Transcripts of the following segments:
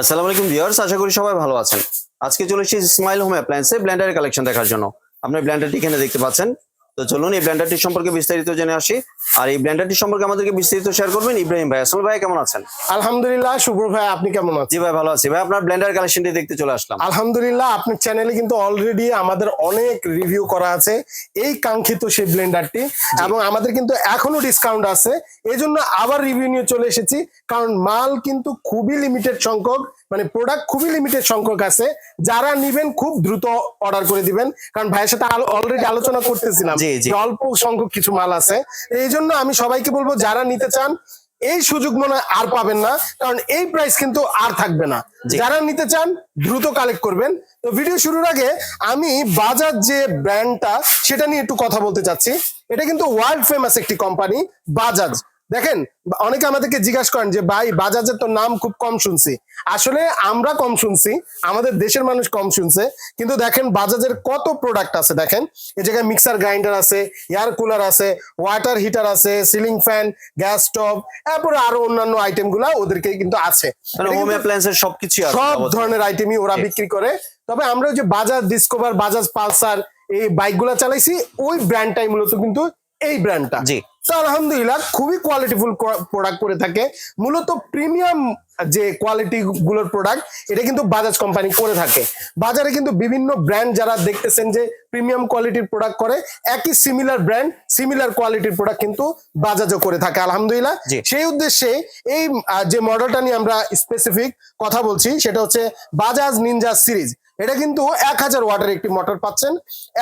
আসসালামু আলাইকুম ভিউয়ার্স, আশা করি সবাই ভালো আছেন। আজকে চলে এসেছি স্মাইল হোম অ্যাপ্লায়েন্সে ব্ল্যান্ডারের কালেকশন দেখার জন্য। আপনার ব্ল্যান্ডারটি এখানে দেখতে পাচ্ছেন। তো চলুন এই ব্লেন্ডারটি সম্পর্কে বিস্তারিত জেনে আসি। আর এই ব্লেন্ডারটি সম্পর্কে আমাদেরকে বিস্তারিত শেয়ার করবেন ইব্রাহিম ভাই। আসল ভাই কেমন আছেন? আলহামদুলিল্লাহ শুভ্র ভাই আপনি কেমন আছেন? জি ভাই ভালো আছি। ভাই আপনার ব্লেন্ডার কালেকশনটি দেখতে চলে আসলাম। আলহামদুলিল্লাহ আপনার চ্যানেলে কিন্তু অলরেডি আমাদের অনেক রিভিউ করা আছে। এই কাঙ্ক্ষিত সেই ব্লেন্ডারটি এবং আমাদের কিন্তু এখনও ডিসকাউন্ট আছে। এই জন্য আবার রিভিউ নিয়ে চলে এসেছি। কারণ মাল কিন্তু খুবই লিমিটেড সংখ্যক। মানে প্রোডাক্ট খুবই লিমিটেড সংখ্যক আছে। যারা নিবেন খুব দ্রুত অর্ডার করে দিবেন। কারণ ভাইয়ের সাথে অলরেডি আলোচনা করতেছিলাম অল্প সংখ্যক কিছু মাল আছে। এই জন্য আমি সবাইকে বলব যারা নিতে চান এই সুযোগ মনে হয় আর পাবেন না। কারণ এই প্রাইস কিন্তু আর থাকবে না। যারা নিতে চান দ্রুত কালেক্ট করবেন। তো ভিডিও শুরুর আগে আমি বাজাজ যে ব্র্যান্ডটা সেটা নিয়ে একটু কথা বলতে চাচ্ছি। এটা কিন্তু ওয়ার্ল্ড ফেমাস একটি কোম্পানি বাজাজ। দেখেন অনেকে আমাদেরকে জিজ্ঞাসা করেন যে ভাই বাজাজের তো নাম খুব কম শুনছি। আসলে আমরা কম শুনছি আমাদের দেশের মানুষ কম শুনছে কিন্তু দেখেন বাজাজের কত প্রোডাক্ট আছে দেখেন। এই জায়গায় মিক্সার গ্রাইন্ডার আছে এয়ার কুলার আছে ওয়াটার হিটার আছে সিলিং ফ্যান গ্যাস স্টোভ তারপরে আরও অন্যান্য আইটেমগুলা ওদেরকে কিন্তু আছে। মানে হোম অ্যাপ্লায়েন্সের সবকিছু আছে সব ধরনের আইটেমই ওরা বিক্রি করে। তবে আমরা ওই যে বাজাজ ডিসকভার বাজাজ পালসার এই বাইকগুলো চালাইছি ওই ব্র্যান্ডটাই মূলত কিন্তু এই ব্র্যান্ডটা জি। তো আলহামদুলিল্লাহ খুবই কোয়ালিটিফুল প্রোডাক্ট করে থাকে। মূলত প্রিমিয়াম যে কোয়ালিটি গুলোর প্রোডাক্ট এটা কিন্তু বাজাজ কোম্পানি করে থাকে। বাজারে কিন্তু বিভিন্ন ব্র্যান্ড যারা দেখতেছেন যে প্রিমিয়াম কোয়ালিটির প্রোডাক্ট করে একই সিমিলার ব্র্যান্ড সিমিলার কোয়ালিটির প্রোডাক্ট কিন্তু বাজাজও করে থাকে। আলহামদুলিল্লাহ সেই উদ্দেশ্যে এই যে মডেলটা নিয়ে আমরা স্পেসিফিক কথা বলছি সেটা হচ্ছে বাজাজ নিনজা সিরিজ এটা কিন্তু এক হাজার ওয়াটের একটি মোটর পাচ্ছেন।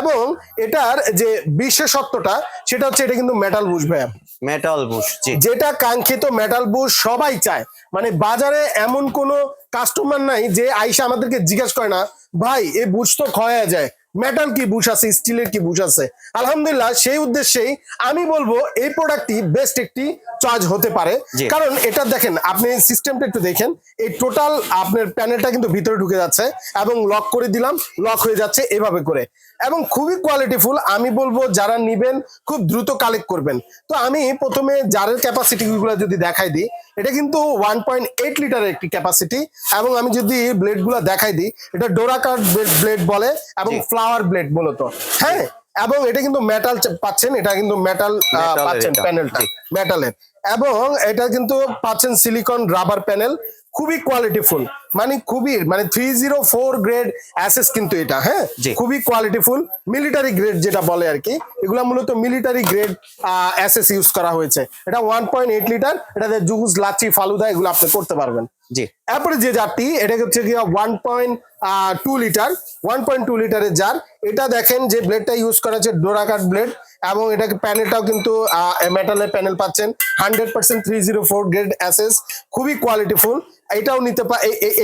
এবং এটার যে বিশেষত্বটা সেটা হচ্ছে এটা কিন্তু মেটাল বুঝ ভাইয়া। মেটাল বুশ যেটা কাঙ্ক্ষিত মেটাল বুশ সবাই চায়। মানে বাজারে এমন কোনো কাস্টমার নাই যে আইসা আমাদেরকে জিজ্ঞাসা করে না ভাই এ বুশ তো ক্ষয়া যায়। মেটাল কি বুশ আছে স্টিলের কি বুশ আছে? আলহামদুলিল্লাহ সেই উদ্দেশ্যেই আমি বলব এই প্রোডাক্টটি বেস্ট একটি চয়েস হতে পারে। কারণ এটা দেখেন আপনি সিস্টেমটা একটু দেখেন এই টোটাল আপনার প্যানেলটা কিন্তু ভিতরে ঢুকে যাচ্ছে এবং লক করে দিলাম লক হয়ে যাচ্ছে এভাবে করে। এবং খুবই কোয়ালিটিফুল আমি বলব যারা নিবেন খুব দ্রুত কালেক্ট করবেন। তো আমি প্রথমে জারের ক্যাপাসিটি গুলো যদি দেখাই দিই এটা কিন্তু ওয়ান পয়েন্ট এইট লিটারের একটি ক্যাপাসিটি এবং আমি যদি ব্লেডগুলো দেখাই দিই এটা ডোরাকার ব্লেড বলে এবং ফ্লাওয়ার ব্লেড মূলত। হ্যাঁ? এবং এটা কিন্তু মেটাল পাচ্ছেন এটা কিন্তু মেটাল পাচ্ছেন প্যানেলটা মেটালের এবং এটা কিন্তু পাচ্ছেন সিলিকন রাবার প্যানেল খুবই কোয়ালিটিফুল মানে খুবই মানে three zero four grade SS কিন্তু এটা হ্যাঁ। খুবই কোয়ালিটিফুল মিলিটারি গ্রেড যেটা বলে আর কি এগুলা মূলত মিলিটারি গ্রেড অ্যাসেস ইউজ করা হয়েছে। এটা ওয়ান পয়েন্ট এইট লিটার এটাতে জুস লাচি ফালুদা এগুলো আপনি করতে পারবেন। জি। তারপরে যে জারটি এটা হচ্ছে গিয়া one point two litre one point two লিটারের জার। এটা দেখেন যে ব্লেডটা ইউজ করা হচ্ছে ডোরাকাট ব্লেড এবং এটাকে প্যানেলটাও কিন্তু মেটালের প্যানেল পাচ্ছেন। Hundred percent three zero four grade SS খুবই কোয়ালিটিফুল এটাও নিতে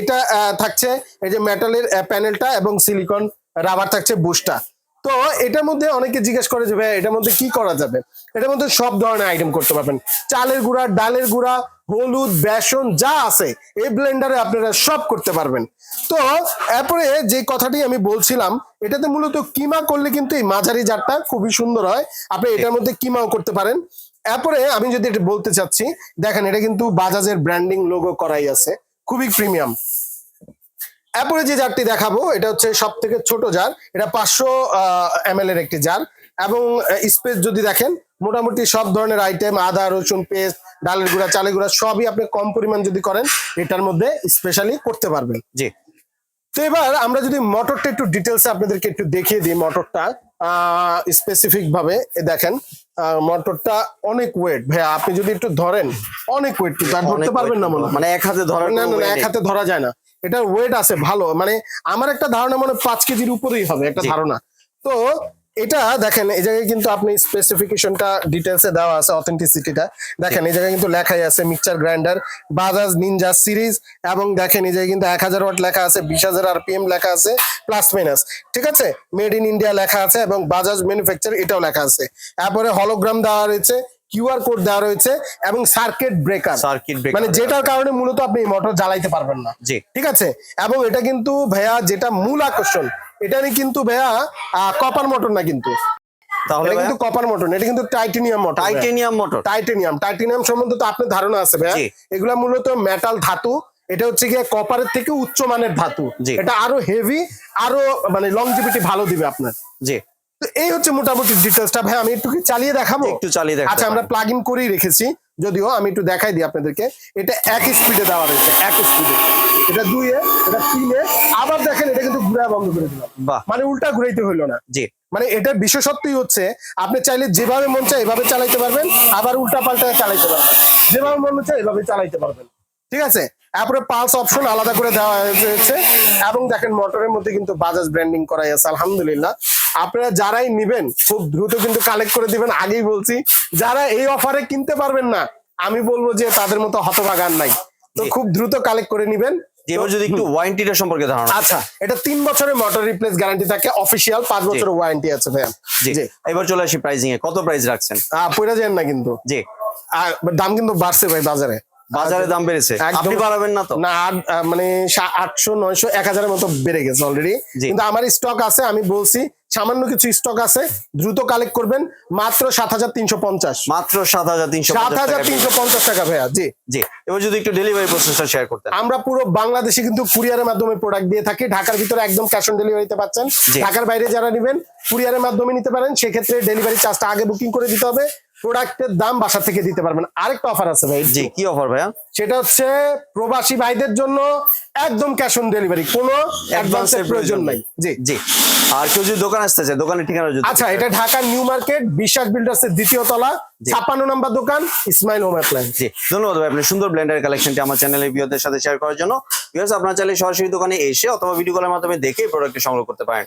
এটা থাকছে এই যে মেটালের প্যানেলটা এবং সিলিকন রাবার থাকছে বুস্টটা তো এটার মধ্যে অনেকে জিজ্ঞেস করে যে ভাই, এটার মধ্যে কি করা যাবে? এটার মধ্যে সব ধরনের আইটেম করতে পারবেন। চালের গুঁড়া, ডালের গুঁড়া, হলুদ, বেসন, যা আছে, এই ব্লেন্ডারে আপনারা সব করতে পারবেন। তো এরপরে যে কথাটি আমি বলছিলাম, এটাতে মূলত কিমা করলে কিন্তু এই মাঝারি জারটা খুবই সুন্দর হয়। আপনি এটার মধ্যে কিমাও করতে পারেন। এরপরে আমি যদি এটা বলতে চাচ্ছি, দেখেন এটা কিন্তু বাজাজের ব্র্যান্ডিং লোগো করাই আছে। খুবই প্রিমিয়াম এরপরে যে জারটি দেখাবো, এটা হচ্ছে সব থেকে ছোট জার। এটা পাঁচশো এম এর একটি জার। এবং স্পেস যদি দেখেন, মোটামুটি সব ধরনের আইটেম আদা, রসুন পেস্ট ডালের গুঁড়া, চালের গুঁড়া, সবই আপনি কম পরিমাণ যদি করেন, এটার মধ্যে স্পেশালি করতে পারবেন। জি। তো এবার আমরা যদি মোটরটা একটু ডিটেলসে আপনাদেরকে একটু দেখিয়ে দিই মোটরটা স্পেসিফিক ভাবে। দেখেন আহ, মোটরটা অনেক ওয়েট ভাইয়া আপনি যদি একটু ধরেন অনেক ওয়েট কিন্তু আর ধরতে পারবেন না মনে মানে এক হাতে ধরা না না এক হাতে ধরা যায় না। এটা ওয়েট আছে ভালো। মানে আমার একটা ধারণা মনে পাঁচ কেজির উপরেই হবে একটা ধারণা। তো এটা দেখেন এই জায়গায় কিন্তু আপনি স্পেসিফিকেশনটা ডিটেলসে দেওয়া আছে অথেন্টিসিটিটা দেখেন এই জায়গায় কিন্তু লেখাই আছে mixture grinder Bajaj ninja series এবং দেখেন এই জায়গায় কিন্তু এক হাজার ওয়াট লেখা আছে বিশ হাজার আরপিএম লেখা আছে প্লাস মাইনাস ঠিক আছে? মেড ইন ইন্ডিয়া লেখা আছে এবং বাজাজ ম্যানুফ্যাকচার এটাও লেখা আছে। তারপরে হলোগ্রাম দেওয়া রয়েছে কিউআর কোড দেওয়া রয়েছে এবং সার্কিট ব্রেকার সার্কিট ব্রেকার মানে যেটার কারণে মূলত আপনি এই মোটর জ্বালাইতে পারবেন না। জি। ঠিক আছে? এবং এটা কিন্তু ভাইয়া যেটা মূল আকর্ষণ এটা নিয়ে কিন্তু ভাইয়া কপার মোটর না কিন্তু। তাহলে কিন্তু কপার মোটর এটা কিন্তু titanium motor titanium motor titanium titanium সম্বন্ধে তো আপনার ধারণা আছে ভাইয়া। এগুলা মূলত মেটাল ধাতু এটা হচ্ছে গিয়ে কপারের থেকে উচ্চ মানের ধাতু। এটা আরও হেভি আরও মানে লংজিভিটি ভালো দিবে আপনার। জি। তো এই হচ্ছে মোটামুটি ডিটেলসটা ভাই আমি একটু চালিয়ে দেখাবো? একটু চালিয়ে দেখতে আচ্ছা আমরা। প্লাগ ইন করেই রেখেছি। যদিও আমি একটু দেখাই দিই আপনাদেরকে এটা এক স্পিডে দেওয়া রয়েছে এক স্পিডে এটা দুইয়ে এটা তিনে আবার দেখেন এটা কিন্তু ঘুরা বন্ধ করে দিলাম। মানে উল্টা ঘুরাইতে হইল না। জি। মানে এটার বিশেষত্বই হচ্ছে আপনি চাইলে যেভাবে মন চায় এভাবে চালাইতে পারবেন আবার উল্টা পাল্টা চালাইতে পারবেন। যেভাবে মন চায় এভাবে চালাইতে পারবেন। ঠিক আছে? তারপরে পালস অপশন আলাদা করে দেওয়া হয়েছে। এবং দেখেন মোটরের মধ্যে কিন্তু বাজাজ ব্র্যান্ডিং করা আছে আলহামদুলিল্লাহ। আপনারা যারাই নিবেন খুব দ্রুত কিন্তু কালেক্ট করে দিবেন। আগেই বলছি যারা এই অফারে কিনতে পারবেন না আমি বলব যে তাদের মতো হতভাগার নাই। তো খুব দ্রুত কালেক্ট করে নিবেন। এবার যদি একটু ওয়ারেন্টিটা সম্পর্কে ধারণা আচ্ছা এটা তিন বছরের মোটর রিপ্লেস গ্যারান্টি থাকে অফিসিয়াল পাঁচ বছরের ওয়ারেন্টি আছে ভাইয়া। জি এবার চলে আসি প্রাইসিং এ। কত প্রাইস রাখছেন? পড়ে যান না কিন্তু। জি। দাম কিন্তু বাড়ছে ভাই বাজারে। বাজারে দাম বেড়েছে। আপনি বাড়াবেন না তো? না মানে আটশো নয়শো এক হাজারের মতো বেড়ে গেছে অলরেডি কিন্তু আমার স্টক আছে আমি বলছি সামান্য কিছু স্টক আছে দ্রুত কালেক্ট করবেন। মাত্র সাত হাজার তিনশো পঞ্চাশ। মাত্র সাত হাজার তিনশো সাত হাজার তিনশো পঞ্চাশ টাকা ভাইয়া জি। জি এবার যদি একটু ডেলিভারি প্রসেসটা শেয়ার করতে আমরা পুরো বাংলাদেশে কিন্তু কুরিয়ারের মাধ্যমে প্রোডাক্ট দিয়ে থাকি। ঢাকার ভিতরে একদম ক্যাশ অন ডেলিভারিতে পাচ্ছেন। পারছেন ঢাকার বাইরে যারা নেবেন কুরিয়ারের মাধ্যমে নিতে পারেন। সেক্ষেত্রে ডেলিভারি চার্জটা আগে বুকিং করে দিতে হবে। প্রোডাক্টের দাম বাসা থেকে দিতে পারবেন। আরেকটা অফার আছে ভাই। জি কি অফার ভাইয়া? সেটা হচ্ছে প্রবাসী ভাইদের জন্য একদম ক্যাশ অন ডেলিভারি কোনো অ্যাডভান্সের প্রয়োজন নাই। জি। জি। আর কেউ যদি দোকান আসতে চায় দোকানের ঠিকানা যদি আচ্ছা এটা Dhaka new market Biswas builders এর দ্বিতীয় তলা। ছাপ্পান্ন নম্বর দোকান ইসমাইল হোম অ্যাপ্লায়েন্স জি ধন্যবাদ ভাই। আপনি সুন্দর ব্লেন্ডার কালেকশনটি আমার চ্যানেলে ভিউয়ারদের সাথে শেয়ার করার জন্য। ভিউয়ার্স আপনার চাইলে সরাসরি দোকানে এসে অথবা ভিডিও কলের মাধ্যমে দেখে প্রোডাক্টটি সংগ্রহ করতে পারেন।